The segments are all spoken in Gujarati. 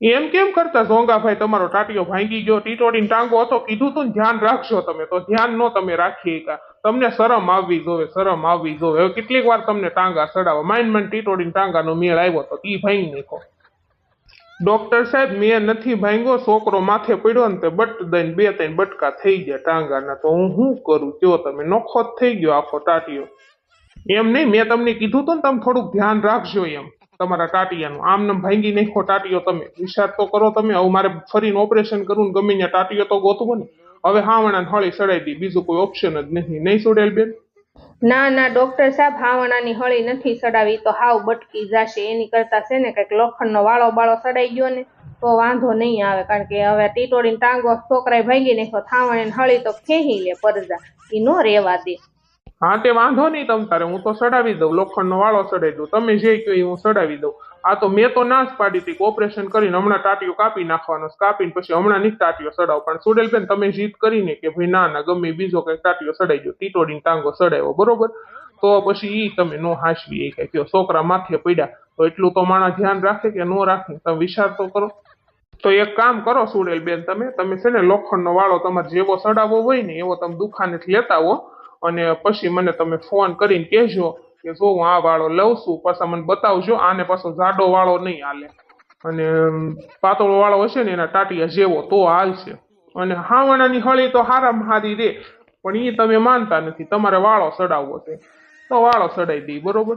એમ કેમ કરતા ઝોંગાભાઈ તમારો ટાટિયો ભાંગી ગયો. ટીટોડીને ટાંગો હતો. કીધું તું ધ્યાન રાખશો તમે. તો ધ્યાન નો તમે રાખી કા તમને શરમ આવવી જોવે, શરમ આવવી જોવે. કેટલીક વાર તમને ટાંગા સડાવો માઇન્ડ માઇન્ડ ટીટોડીને ટાંગાનો મેળ આવ્યો તો ઈ ભાંગી નાખો. ડોક્ટર સાહેબ, મેં નથી ભાંગ્યો. છોકરો માથે પડ્યો ને તે બટ દઈને બે ત્રણ બટકા થઈ ગયા ટાંગાના. તો હું શું કરું? કયો તમે? નોખો થઈ ગયો આખો ટાટિયો. એમ નહીં, મેં તમને કીધું હતું ને તમે થોડુંક ધ્યાન રાખજો એમ. તમારા ટાટિયાનું. આમ નામ ભાંગી નાખો ટાટિયો તમે. વિચાર તો કરો તમે. હવે મારે ફરીને ઓપરેશન કરવું ને ગમે ત્યાં ટાટિયો તો ગોતવો ને. હવે હાવણા હળી સડાઈ દી. બીજું કોઈ ઓપ્શન જ નહીં. નહીં સુડેલ બેન? ના ના ડોક્ટર સાહેબ, હાવણાની હળી નથી સડાવી તો હાવ બટકી જશે. એની કરતા છે ને કંઈક લોખંડનો વાળો બાળો સડાઈ ગયો ને, તો વાંધો નહીં આવે. કારણ કે હવે ટીટોડીને ટાંગો છોકરાએ ભાંગી નાખ્યો. થાવણે હળી તો ખેહી લે પરજા. એ નો રેવા દે. હા, તે વાંધો નહીં તમ તારે, હું તો સડાવી દઉં, લોખંડનો વાળો સડાવી દઉં. તમે જે કહો એ હું સડાવી દઉં. આ તો મેં તો ના જ પાડી હતી ઓપરેશન કરીને હમણાં ટાટીઓ કાપી નાખવાનો કાપીને પછી હમણાં નહીં ટાટીઓ સડાવો પણ સુડેલબેન, તમે જીત કરીને કે ભાઈ ના ના, ગમે બીજો કઈ ટાટીઓ સડાઈ ગયો ટીટોડીને ટાંગો સડાવ્યો બરોબર? તો પછી એ તમે નો હાંસવી એ કઈ કયો છોકરા માથે પડ્યા. તો એટલું તો માણસ ધ્યાન રાખે કે નો રાખે? તમે વિચાર તો કરો. તો એક કામ કરો સુડેલબેન, તમે તમે છે ને લોખંડનો વાળો તમારે જેવો સડાવવો હોય ને એવો તમે દુકાનેથી લેતા હો અને પછી મને તમે ફોન કરીને કહેજો કે જો હું આ વાળો લઉં છું, પાછા મને બતાવજો, આને પાછો જાડો વાળો નહીં હાલે. અને પાતળો વાળો હશે ને એના ટાટિયા જેવો તો હાલશે. અને હાવણાની હળી તો હારામાં હારી રે, પણ એ તમે માનતા નથી, તમારે વાળો સડાવવો છે. તો વાળો સડાઈ દઈ બરોબર?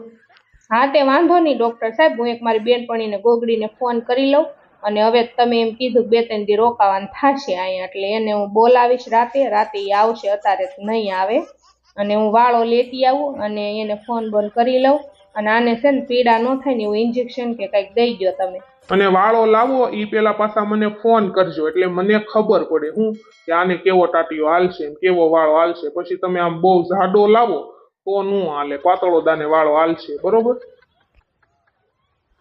હા, તે વાંધો નહીં, ડોક્ટર સાહેબ, હું એક મારી બેનપણીને, ગોગડીને ફોન કરી લઉં. અને હવે તમે એમ કીધું બે ત્રણ દી રોકાવાનું થશે અહીંયા, એટલે એને હું બોલાવીશ રાતે. રાતે એ આવશે, અત્યારે નહીં આવે. અને હું વાળો લેતી આવું અને એને ફોન બંધ કરી લઉં. અને આને છે ને પીડા ન થાય ને એવું ઇન્જેક્શન કે કંઈક દઈ દો તમે. અને વાળો લાવો એ પેલા પાછા મને ફોન કરજો એટલે મને ખબર પડે હું કે આને કેવો ટાટિયો હાલશે કેવો વાળો હાલશે. પછી તમે આમ બહુ જાડો લાવો તો નું હાલે પાતળો દાને વાળો હાલશે બરોબર?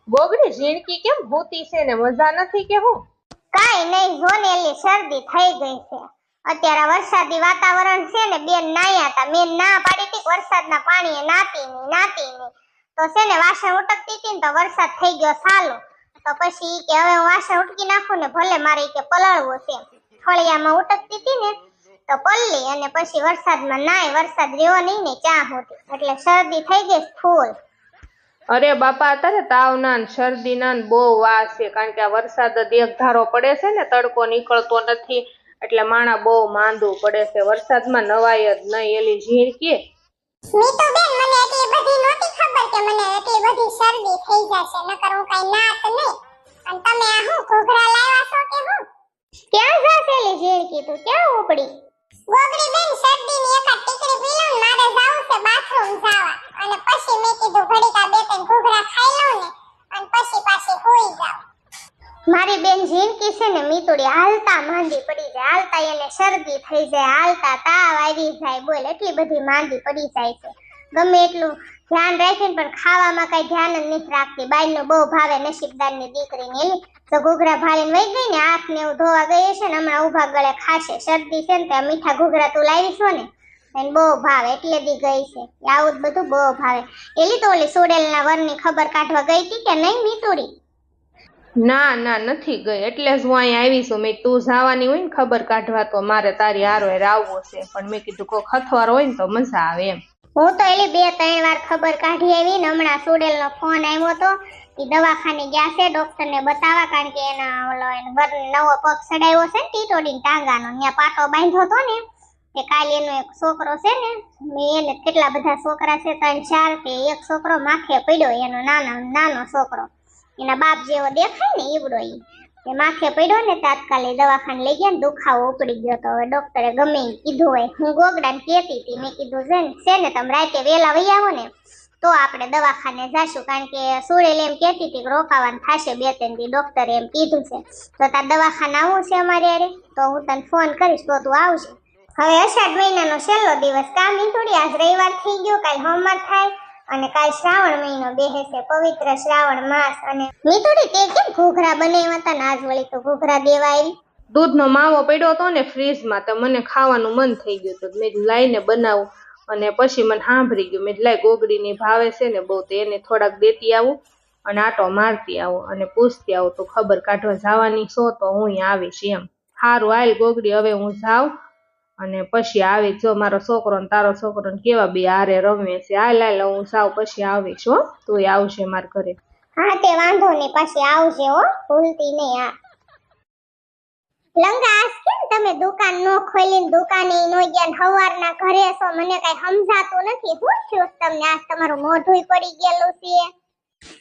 ગોગડી ઝીણકી કેમ ભૂતી છે ને મજા નથી કે હું? કાંઈ નહીં જો ને એલી શરદી થઈ ગઈ છે. અત્યારે વરસાદી વાતાવરણ છે ને, બેન નાયા હતા. મેં ના પાડી હતી વરસાદના પાણીએ નાતી નહીં નાતી નહીં. તો છે ને, વાસણ ઉટકતી હતી ને, તો વરસાદ થઈ ગયો સાલો. તો પછી કે, હવે હું વાસણ ઉટકી નાખું ને, ભલે મારે કે પલળવો છે. ફળિયામાં ઉટકતી હતી ને, તો પલ્લી અને પછી વરસાદમાં નાય, વરસાદ રહ્યો નહીં ને ચા હોતી એટલે શરદી થઈ ગઈ ફૂલ. અરે બાપા, અત્યારે તાવ ના ને શરદી ના ને બહુ વાસ છે, કારણ કે આ વરસાદ એક ધારો પડે છે ને, તડકો નીકળતો નથી. એટલે માણા બહુ માંદું પડે છે. વરસાદમાં નવાય જ નહીં. એલી ઝીણકી મીતુ બેન મને એટલી બધી નહોતી ખબર કે મને એટલી બધી શરદી થઈ જશે. નકર હું કઈ નાત નહીં. અને તમે આ હું ઘૂઘરા લાવ્યા છો કે હું? ક્યાં જાસેલી ઉપડી? ગોગડી બેન શરદીની એકાદ ટીકડી પી લઉં ને મારે જાવું છે બાથરૂમ જાવા. અને પછી મેં કીધું ઘડીકા બે ત્રણ ઘૂઘરા ખાઈ લઉં ને. અને પછી પાછી હોઈ જાવ મારી બેન ઝીણકી છે ને મીતુડી હાલતા માંડી પડી જાય હાલતા એને શરદી થઈ જાય, હાલતા તાવ આવી જાય, બોલ, એટલી બધી માંદી પડી જાય છે. ગમે એટલું ધ્યાન રાખીને પણ ખાવામાં કઈ ધ્યાન જ નથી રાખતી. બાઈનું બહુ ભાવે નસીબદારની દીકરીને એલી તો ઘૂઘરા ભાળીને વહી ગઈ ને આંખ ને એવું ધોવા ગઈ છે ને, હમણાં ઊભા ગળે ખાશે. શરદી છે ને, ત્યાં મીઠા ઘૂઘરા તું લાવી છો ને, એને બહુ ભાવે, એટલે દી ગઈ છે. આવું જ બધું બહુ ભાવે. એલી તો ઓલી સોડેલના વરની ખબર કાઢવા ગઈ હતી કે નહીં, મીતુડી? ના ના, નથી ગઈ. એટલે જ હું અહીંયા આવી છું. મેં તું જવાની હોય ને ખબર કાઢવા, તો મારે તારી હારો આવવો છે. પણ મેં કીધું કોઈ ખથવાર હોય ને તો મજા આવે એમ. હું તો એલી બે, ત્રણ વાર ખબર કાઢી આવી ને હમણાં સુડેલ નો ફોન આવ્યો તો એ દવાખાને ગયા છે ડોક્ટર ને બતાવવા, કારણ કે એના ઓલો વર, નવો પગ સડાયો છે ને ટીટોડીને ટાંગાનો. ત્યાં પાટો બાંધ્યો તો ને, કે કાલે એનો એક છોકરો છે ને, મેં એને કેટલા બધા છોકરા છે, ત્રણ, ચાર કે એક છોકરો માથે પડ્યો, એનો નાનો નાનો છોકરો. એના બાપ જેવો દેખાય ને ઈવડો ઈ. એ માથે પડ્યો ને તાત્કાલિક દવાખાને લઈ ગયા ને દુખાવો ઉપડી ગયો તો હવે ડોક્ટરે ગમે ઈ કીધું હોય. હું ગોગડાને કહેતી હતી, મેં કીધું છે ને છે ને તમે રાતે વહેલા વહી આવો ને, તો આપણે દવાખાને જાશું. કારણ કે સુરેલ એમ કહેતી હતી કે રોકાવાનું થશે બે ત્રણ દી. ડોક્ટરે એમ કીધું છે, તો તાર દવાખાને આવવું છે અમારે યારે તો હું તને ફોન કરીશ, તો તું આવશે હવે અષાઢ મહિનાનો છેલ્લો દિવસ કામ થોડી આજ રવિવાર થઈ ગયો, કાલ હોમવર્ક થાય. અને કાલ શ્રાવણ મહિનો બેસે પવિત્ર શ્રાવણ માસ અને મીતુડી તે કેમ ઘૂઘરા બનાવ્યા હતા ને આજ વળી તો ઘૂઘરા દેવા આવી દૂધનો માવો પડ્યો હતો ને ફ્રીજમાં, તો મને ખાવાનું મન થઈ ગયું હતું. મેં લાઈને બનાવું. અને પછી મને સાંભળી ગયું. મેં લાય લાઈ ગોગડીની ભાવે છે ને બહુ, તો એને થોડાક દેતી આવું અને આટો મારતી આવું અને પૂછતી આવું, તો ખબર કાઢવા જવાની છો તો હું આવીશ એમ. સારું હાલ ગોગડી, હવે હું જાઉં. અને પછી આવી જો મારો છોકરો ને તારો છોકરો ને કેવા બે હારે રમે છે, હાલ હાલ હું સાવ પછી આવીશ હો તું આવશે માર ઘરે. હા, તે વાંધો નહીં પછી આવજે હો, ભૂલતી નહીં આ. લંગા આજ કેમ તમે દુકાન નો ખોલીને દુકાને નો ગયા હવારના ઘરે છો, મને કઈ સમજાતું નથી. શું થયું તમને આજ તમારું મોઢું પડી ગયેલું છે?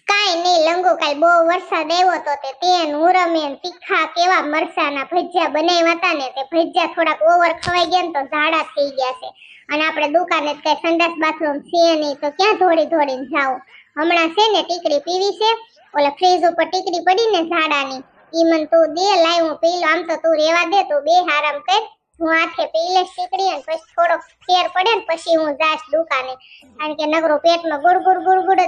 કાઈ નહીં, લંગુ કાલ બહુ વરસાદ આવ્યો તો તે તેન ઉરમેન તીખા કેવા મરસાના ભજીયા બનાવ્યા હતા ને તે ભજીયા થોડાક ઓવર ખવાઈ ગયા ને તો ઝાડા થઈ ગયા છે. અને આપણે દુકાને કઈ સંડાસ બાથરૂમ છે નહીં તો ક્યાં ધોડી ધોડીને જાવ હમણાં છે ને ટીકડી પીવી છે, ઓલા ફ્રીજ ઉપર ટીકડી પડી ને ઝાડાની. ઈ મન તું દે, લાય, હું પી આમ તો તું રેવા દે, તું બે આરામ કર. હું હાથે પેલે લઈશ અને પછી થોડોક ફેર પડે ને પછી હું જાશ દુકાને. કારણ કે નગરો પેટમાં ગુડ ગુડ ગુડ ગુડ જ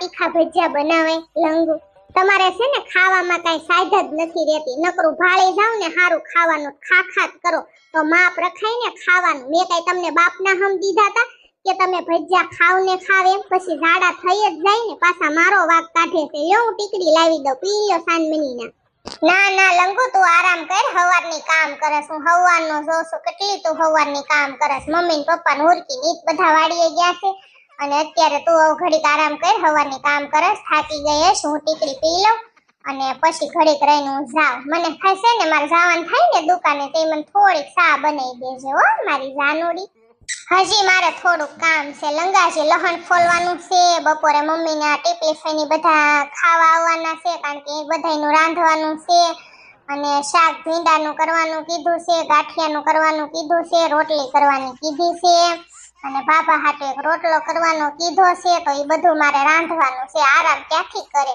તીખા ભજીયા બનાવે લંગુ. તમારે છે ને ખાવામાં કઈ સાઈડ જ નથી રહેતી. નકરું ભાળી જાવ ને સારું ખાવાનું ખા ખા કરો. તો માપ રખાય ને ખાવાનું. મેં કઈ તમને બાપના હમ દીધા હતા કે તમે ભજીયા ખાવ ને ખાવ એમ. પછી ઝાડા થઈ જ જાય ને પાછા મારો વાગ કાઢે છે. લ્યો હું ટીકડી લાવી દઉં. પી લ્યો સાંજમનીના ના ના, લંગુ, તું આરામ કર, હવારની કામ કરસ, હું હવારનો જોઉં છું, કેટલી તું હવારની કામ કરસ. મમ્મી ને પપ્પા ને હુરકી ની બધા વાડીએ ગયા છે. અને અત્યારે તું હવે ઘડીક આરામ કર, હવારની કામ કરસ, થાકી ગઈ હશ હું ટીકડી પી લઉં, અને પછી ઘડીક રહીને હું જાઉં. મને થશે ને, મારે જવાનું થાય ને દુકાને, તે મને થોડીક સા બનાવી દેજે હો, મારી જાનુડી. હજી મારે થોડુંક કામ છે. લંગાજી લહણ ફોલવાનું છે. બપોરે મમ્મીને આ ટીપલીફેની બધા ખાવા આવવાના છે, કારણ કે એ બધાનું રાંધવાનું છે. અને શાક ભીંડાનું કરવાનું કીધું છે, ગાંઠિયાનું કરવાનું કીધું છે, રોટલી કરવાની કીધી છે. અને બાબા હાટે એક રોટલો કરવાનો કીધો છે, તો એ બધું મારે રાંધવાનું છે. આરામ ક્યાંથી કરે?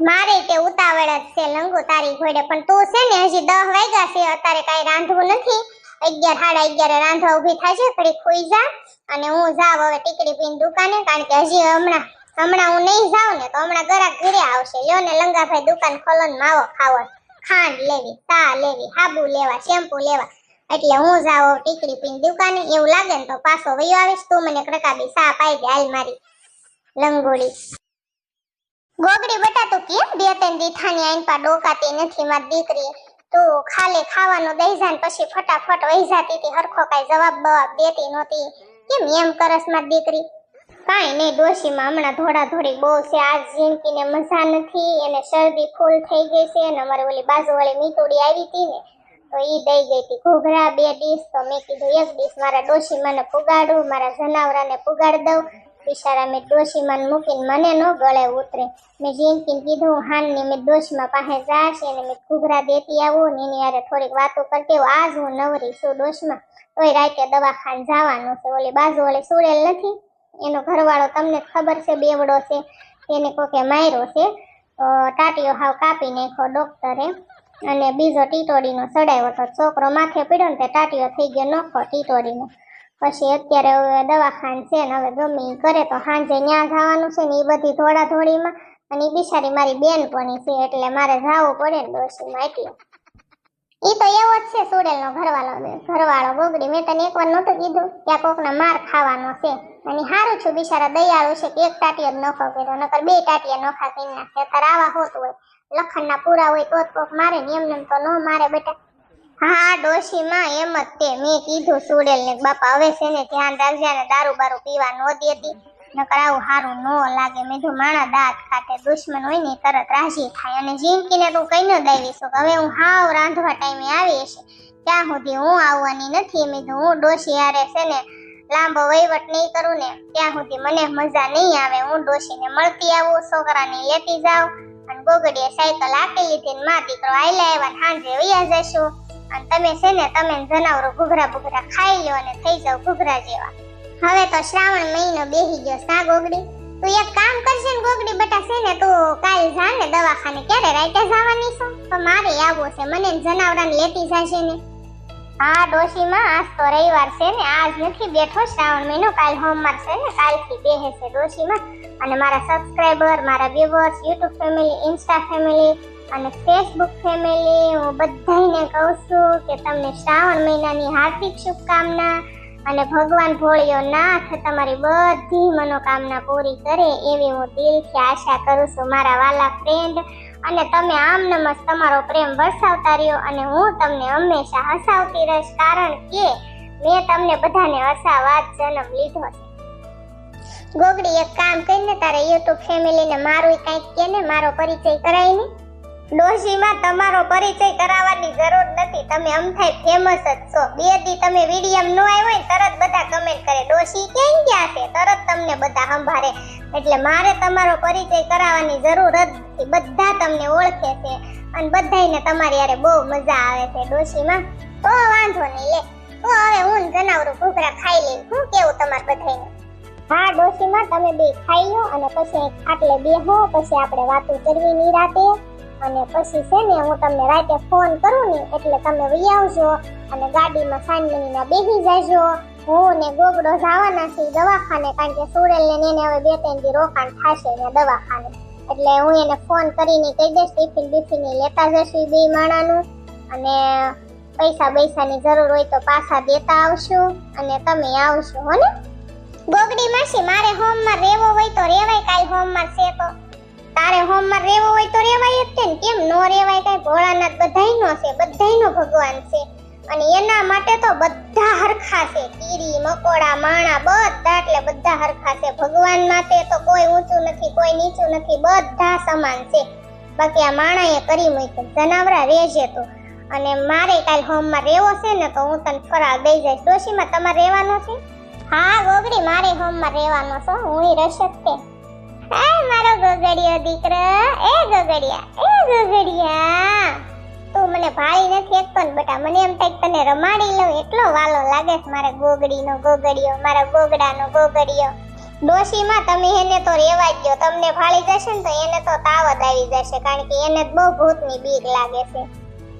મારે તે ઉતાવળ જ છે, લંગુ તારી ઘોડે પણ તું છે ને હજી દહ વાગ્યા છે, અત્યારે કાંઈ રાંધવું નથી. અગિયાર, સાડા અગિયારે રાંધવા ઊભી થશે ઘડી ખોઈ જા અને હું જાવ હવે ટીકડી પીને દુકાને, કારણ કે હજી હમણાં હમણાં હું નહીં જાઉં ને, તો હમણાં ગરાક ઘરે આવશે. લ્યો ને લંગાભાઈ દુકાન ખોલો ને માવો ખાવો. ખાંડ લેવી ચા લેવી, હાબુ લેવા, શેમ્પુ લેવા. એટલે હું જાઉં ટીકડી પીને દુકાને, એવું લાગે ને તો પાછો વયો આવીશ. તું મને કડકાબી સા પાઈ દે, હાલ મારી લંગોળી. ગોગડી બટા તું કેમ બે ત્રણ દીઠાની આઈન પા ડોકાતી નથી મારી દીકરી તું ખાલી ખાવાનું દઈ જા પછી ફટાફટ વહી જાતી હતી. હરખો કાંઈ જવાબ બવાબ દેતી નહોતી. કેમ એમ કરસમાં દીકરી? કાંઈ નહીં, ડોશીમાં હમણાં ધોડા ધોડી બહુ છે. આજ જિંદગીને મજા નથી. એને શરદી ફૂલ થઈ ગઈ છે અને અમારે ઓલી બાજુવાળી મીતુડી આવી હતી ને, તો ઈ દઈ ગઈ હતી. ઘૂઘરા બે ડીશ તો મેં કીધું, એક ડીશ મારા ડોશીમાને પુગાડું, મારા જનાવરાને પુગાડ દઉં. બિચારા મેં ડોશીમાં મૂકીને મને ન ગળે ઉતરે. મેં જીનકીને કીધું, હું હાનની મેં ડોશીમાં પાસે જાશ અને મેં ઘૂઘરા દેતી આવું ને એની યારે થોડીક વાતો કરતી આવું. આજ હું નવરી છું ડોશમાં. તોય રાતે દવાખાને જવાનું છે. ઓલી બાજુ ઓલી સુરેલ નથી? એનો ઘરવાળો તમને ખબર છે, બેવડો છે. એને કોકે માર્યો છે. ટાટીઓ હાવ કાપી નાખ્યો ડોક્ટરે. અને બીજો ટીટોડીનો ચડાવ્યો તો છોકરો માથે પીડ્યો ને તે ટાટીઓ થઈ ગયો નખો ટીટોડીનો. પછી અત્યારે હવે દવાખાન છે ને હવે ગમે એ કરે, તો સાંજે ન્યા જવાનું છે ને એ બધી થોડા થોડીમાં અને એ બિચારી મારી બેનપણી છે, એટલે મારે જવું પડે ને ડોશીમાં એટલે. એ તો એવો જ છે સુડેલનો ઘરવાળો ઘરવાળો ગોગડી મેં તને એકવાર નહોતું કીધું ત્યાં કોકના માર ખાવાનો છે. અને સારું છું, બિચારા દયાળુ છે કે એક ટાટિયા જ નોખો કર્યો, નકર બે ટાટિયા નોખા કરી નાખે. અત્યારે આવા હોતું હોય લખણના પૂરા હોય તો જ કોક મારે ને એમને એમ તો ન મારે બેટા. હા, ડોશીમાં એમ જ તે. મેં કીધું સુડેલ ને બાપા, હવે છે ને ધ્યાન રાખજે ને દારૂ બારૂ પીવા ન દેતી. નકર આવું સારું ન લાગે. મેં તો માણા દાંત ખાતે દુશ્મન હોય ને તરત રાજી થાય. અને જિંદગીને તું કઈ ન દાવીશું કે હવે હું હાવ રાંધવા ટાઈમે આવી છે ત્યાં સુધી હું આવવાની નથી? મેં તો હું ડોશી હારે છે ને, લાંબો વહીવટ નહીં કરું ને, ત્યાં સુધી મને મજા નહીં આવે. હું ડોશીને મળતી આવું, છોકરાને લેતી જાઉં. અને ગોગડીએ સાયકલ આપી લીધી ને મા દીકરો આયલા આવ્યા સાંજે વૈયા જશું અને તમે છે ને, તમે જનાવરો ઘૂઘરા બુઘરા ખાઈ લો અને થઈ જાવ ઘૂઘરા જેવા. હવે તો શ્રાવણ મહિનો બેહી ગયો સા ગોગડી? તું એક કામ કરશે ને ગોગડી બટા, છે ને, તું કાલ જા ને દવાખાને. ક્યારે રાઈટે જવાની છો? તો મારે આવવું છે. મને જનાવરાને લેતી જશે ને. હા, ડોશીમાં, આજ તો રવિવાર છે ને, આજ નથી બેઠો. શ્રાવણ મહિનો કાલ હોમવાર છે ને, કાલથી બેહે છે ડોશીમાં. અને મારા સબસ્ક્રાઈબર મારા viewers YouTube family insta family અને ફેસબુક ફેમિલી હું બધાને કહું છું કે તમને શ્રાવણ મહિનાની હાર્દિક શુભકામના અને ભગવાન ભોળિયો નાથ તમારી બધી મનોકામના પૂરી કરે એવી હું દિલથી આશા કરું છું મારા વાલા ફ્રેન્ડ અને તમે આમ નમસ તમારો પ્રેમ વરસાવતા રહ્યો અને હું તમને હંમેશા હસાવતી રહીશ કારણ કે મેં તમને બધાને હસાવા જ જન્મ લીધો છે. ગોગડી એક કામ કરીને તારે યુટ્યુબ ફેમિલીને મારું કંઈક કે ને મારો પરિચય કરાય ને ડોશીમાં તમારો પરિચય કરાવવાની જરૂર નથી. તમે અમથાય ફેમસ જ છો. બે દી તમે વિડીયમ નો આવ્યો હોય તરત બધા કમેન્ટ કરે, ડોશી ક્યાં ગયા છે? તરત તમને બધા સંભાળે. એટલે મારે તમારો પરિચય કરાવવાની જરૂર જ નથી. બધા તમને ઓળખે છે અને બધાયને તમારી યારે બહુ મજા આવે છે ડોશીમાં. તો વાંધો નહીં, લે. તો હવે હું જનાવરું ઘૂઘરા ખાઈ લઈ શું કેવું તમારે બધાને હા, ડોશીમાં તમે બે ખાઈ લો અને પછી આટલે બેહો, પછી આપણે વાતો કરવી નિરાતે. અને પછી છે ને હું તમને રાતે ફોન કરું ને એટલે તમે વહી આવજો અને ગાડીમાં સાંજલીના બેસી જજો. હું ને ગોગડો જવાના છીએ દવાખાને, કારણ કે સુરેલ ને એને હવે બે ત્રણ દી રોકાણ થશે ને દવાખાને. એટલે હું એને ફોન કરીને કહી દઈશ, ટિફિન બિફિન લેતા જશું બે માણાનું. અને પૈસા પૈસાની જરૂર હોય તો પાછા દેતા આવશું અને તમે આવશો હો ને? ગોગડી માસી, મારે હોમમાં રહેવો હોય તો રહેવાય કાલ હોમમાં છે તો. છે ને, કેમ નો રેવાય કાંઈ? ભોળાનાથ બધાયનો છે, બધાયનો ભગવાન છે. અને એના માટે તો બધા હરખા છે. કીરી, મકોડા, માણા, બધા, એટલે બધા હરખા છે. ભગવાન માટે તો કોઈ ઊંચું નથી, કોઈ નીચું નથી, બધા સમાન છે. બાકી આ માણાએ કરી મૂક્યું. જનાવરા રહેજે તું. અને મારે કાલ હોમમાં રહેવો છે ને, તો હું તને ફરાળ દઈ જઈશ. ડોશીમાં તમારે રહેવાનો છે? હા, ગોગડી, મારે હોમમાં રહેવાનો છો હું. રહેશે મારો ગગડિયો દીકરો, એ ગગડિયા એ ગગડિયા. તું મને ભાળી નથી એકતો ને બટા, મને એમ થાય તને રમાડી લઉં, એટલો વાલો લાગે છે મારા ગોગડીનો ગોગડિયો, મારા ગોગડાનો ગોગડિયો. ડોશીમાં તમે એને તો રેવા જ તમને ભાળી જશે ને તો એને તો તાવ જ આવી જશે, કારણ કે એને બહુ ભૂતની બીક લાગે છે.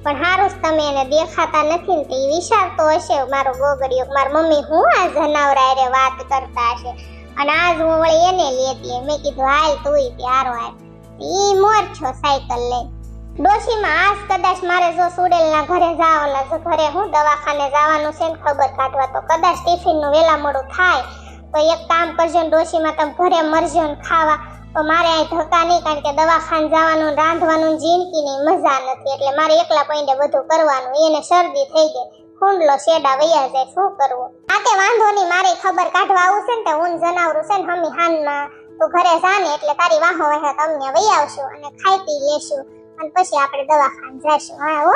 પણ હારું જ તમે એને દેખાતા નથી ને તે વિચારતો હશે, મારો ગોગડિયો, મારી મમ્મી હું આ જનાવરા વાત કરતા હશે? અને આજ હું વળી એને લેતી મેં કીધું, હાલ તુંય પ્યારો હાલ. ઈ મોર છો સાયકલ લઈ ડોશીમાં આજ કદાચ મારે જો સુડેલના ઘરે જાવલા જો ઘરે હું દવાખાને જવાનું છે ને ખબર કાઢવા, તો કદાચ ટિફિનનું વેલા મોડું થાય. તો એક કામ કરજો ને ડોશીમાં તમે ઘરે મરજો ને ખાવા. તો મારે અહીં ધક્કા નહીં, કારણ કે દવાખાને જવાનું રાંધવાનું જિંદગીની મજા નથી. એટલે મારે એકલા પોઈન્ટે બધું કરવાનું એને શરદી થઈ ગઈ ખૂંડલો શેડા વૈયા જાય, શું કરવું? આ કે વાંધો નહીં, મારે ખબર કાઢવા આવું છે ને તે હું જનાવરું છે ને હમી હાનમાં. તું ઘરે જા ને એટલે તારી વાહો વાહે તમને વૈયા આવશું અને ખાઈ પી લેશું. અને પછી આપણે દવાખાને જઈશું હા, હો?